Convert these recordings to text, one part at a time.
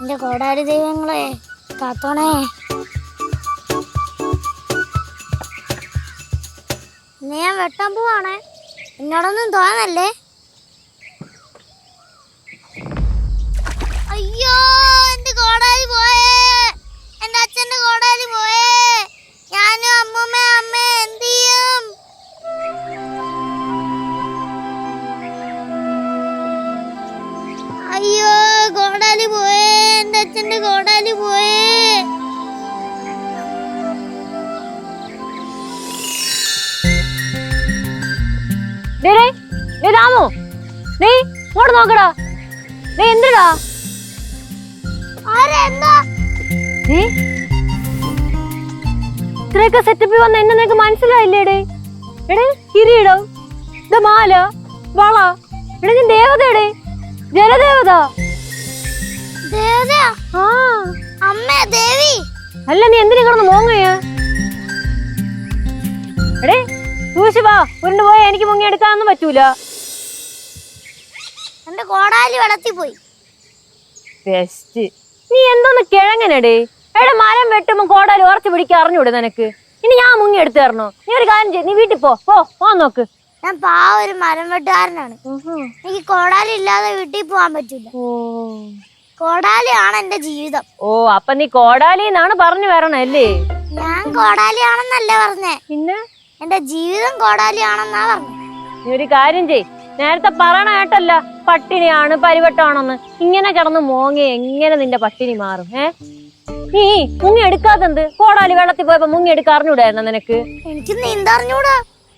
എന്റെ കോടാരി ദൈവങ്ങളെ കാത്തോണേ ഞാൻ വെട്ടാൻ പോവാണേ. എന്നോടൊന്നും തോന്നല്ലേ? അയ്യോ! രാമു നീ ഇങ്ങോട്ട് നോക്കടാ. നീ എന്തിടാ? ഇത്രയൊക്കെ സെറ്റപ്പിൽ വന്ന എന്നെ നിനക്ക് മനസ്സിലായില്ലേടേ എടേ കിരീടം ഇത് മാല വള എടേ നീ ദേവതയുടെ ജലദേവത. അല്ല നീ എന്തിനാ ഉരുണ്ട് പോയാ എനിക്ക് മുങ്ങി എടുക്കാനൊന്നും പറ്റൂല. എന്റെ കോടാലി വെള്ളത്തിൽ പോയി. ബെസ്റ്റ് നീ എന്തോന്ന് കിഴങ്ങനടേ? എടെ മരം വെട്ടുമ്പോ കോടാലി ഉറച്ചു പിടിക്കാൻ അറിഞ്ഞൂടെ നിനക്ക്? ഇനി ഞാൻ മുങ്ങി എടുത്തു തരണോ? നീ ഒരു കാര്യം ചെയ്യ് നീ വീട്ടിൽ പോ. പോ പോ നോക്ക്. ഞാൻ പാ ഒരു മരം വെട്ടുകാരനാണ്. എനിക്ക് കോടാലി ഇല്ലാതെ വീട്ടിൽ പോകാൻ പറ്റില്ല കോടാലിയാണ് എന്റെ ജീവിതം. ഓ അപ്പൊ നീ കോടാലി എന്നാണ് പറഞ്ഞു വരണല്ലേ ഞാൻ കോടാലിയാണെന്നല്ല പറഞ്ഞേ. പിന്നെ? എന്റെ ജീവിതം കോടാലിയാണെന്നാ പറഞ്ഞു. നീ ഒരു കാര്യം ചെയ് നേരത്തെ പറയണ കേട്ടല്ല പട്ടിണിയാണ് പരിവട്ടമാണെന്ന് ഇങ്ങനെ കിടന്ന് മോങ്ങി എങ്ങനെ നിന്റെ പട്ടിണി മാറും ഏ? നീ മുങ്ങി എടുക്കാത്തെന്ത്? കോടാലി വെള്ളത്തിൽ പോയപ്പോ മുങ്ങി എടുക്കാൻ അറിഞ്ഞൂടായിരുന്ന നിനക്ക്? എനിക്ക് നീന്തറിഞ്ഞൂടാ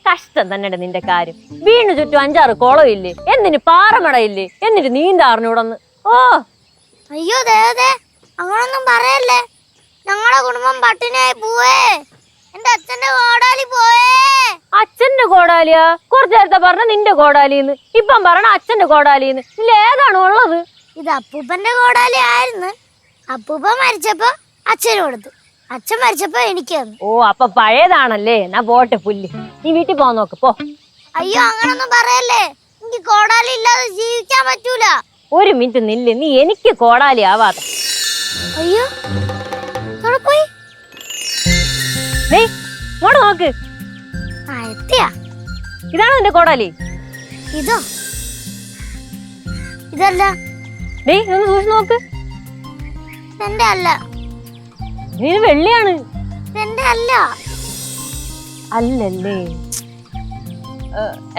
കഷ്ടം തന്നെ നിന്റെ കാര്യം. വീണു ചുറ്റും അഞ്ചാറ് കുളമില്ലേ എന്നിന് പാറമടയില്ലേ എന്നിട്ട് നീന്താറിഞ്ഞൂടന്ന് ഓ! അയ്യോ ദേ അങ്ങനൊന്നും പറയല്ലേ. ഞങ്ങളുടെ കുടുംബം പട്ടിണിയായി പോവേ. എന്റെ അച്ഛന്റെ കോടാലി പോയേ. അച്ഛന്റെ കോടാലിയാ? കുറച്ചു നേരത്തെ പറഞ്ഞ നിന്റെ കോടാലിന്ന്. ഇപ്പം പറഞ്ഞ അച്ഛന്റെ കോടാലിന്ന്. ഇതിൽ ഏതാണ് ഉള്ളത്? ഇത് അപ്പൂപ്പന്റെ കോടാലി ആയിരുന്നു. അപ്പൂപ്പ മരിച്ചപ്പോ അച്ഛന് കൊടുത്തു. അച്ഛൻ മരിച്ചപ്പോ എനിക്ക് തന്നു. ഓ അപ്പൊ പഴയതാണല്ലേ? എന്നാ പോട്ടെ പുല്ല്. നീ വീട്ടിൽ പോവാൻ നോക്ക് പോ. അയ്യോ അങ്ങനൊന്നും പറയല്ലേ. എനിക്ക് കോടാലി ഇല്ലാതെ ജീവിക്കാൻ പറ്റൂല. ഒരു മിനിറ്റ് നില്ല്. നീ എനിക്ക് കോടാലി ആവാതെ. അയ്യോ. നോക്ക്. ഇതാണോ നിന്റെ കോടാലി? ഇതോ? ഇതല്ല. ഡേ ഒന്ന് സൂക്ഷിച്ചു നോക്ക്. എന്റെ അല്ല. നീ വെള്ളിയാണ്. എന്റെ അല്ല. അല്ലല്ലേ.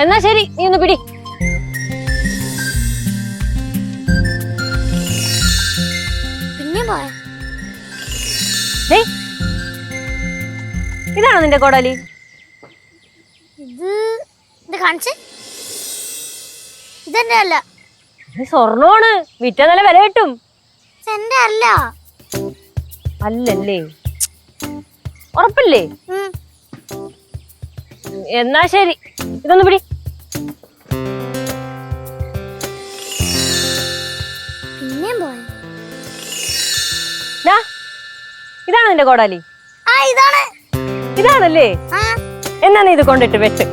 എന്നാ ശരി നീ ഒന്ന് പിടി. പിന്നെ പോയ ഇതാണോ നിന്റെ കോടാലി? ഇത് ഇത് കാണിച്ച്. ഇതെന്റെ അല്ല. ഇത് സ്വർണമാണ്. വിറ്റ നല്ല വില കിട്ടും. അല്ല. അല്ലല്ലേ? ഉറപ്പല്ലേ. എന്നാ ശരി. ഇതൊന്ന് പിടി. പിന്നെയും പോയ? ദാ, ഇതാണ് നിന്റെ കോടാലി? ആ ഇതാണ്. ഇതാണല്ലേ? എന്നാ നീ ഇത് കൊണ്ടിട്ട് വെച്ച്.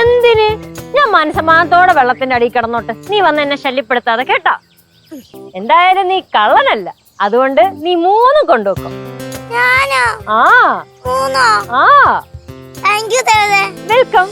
എന്തിന്? ഞാൻ മനസ്സമാനത്തോടെ വെള്ളത്തിന്റെ അടിയിൽ കിടന്നോട്ട്. നീ വന്ന് എന്നെ ശല്യപ്പെടുത്താതെ കേട്ടോ. എന്തായാലും നീ കള്ളനല്ല. അതുകൊണ്ട് നീ മൂന്നും കൊണ്ടുവെക്കും. ആ. ആ. വെൽക്കം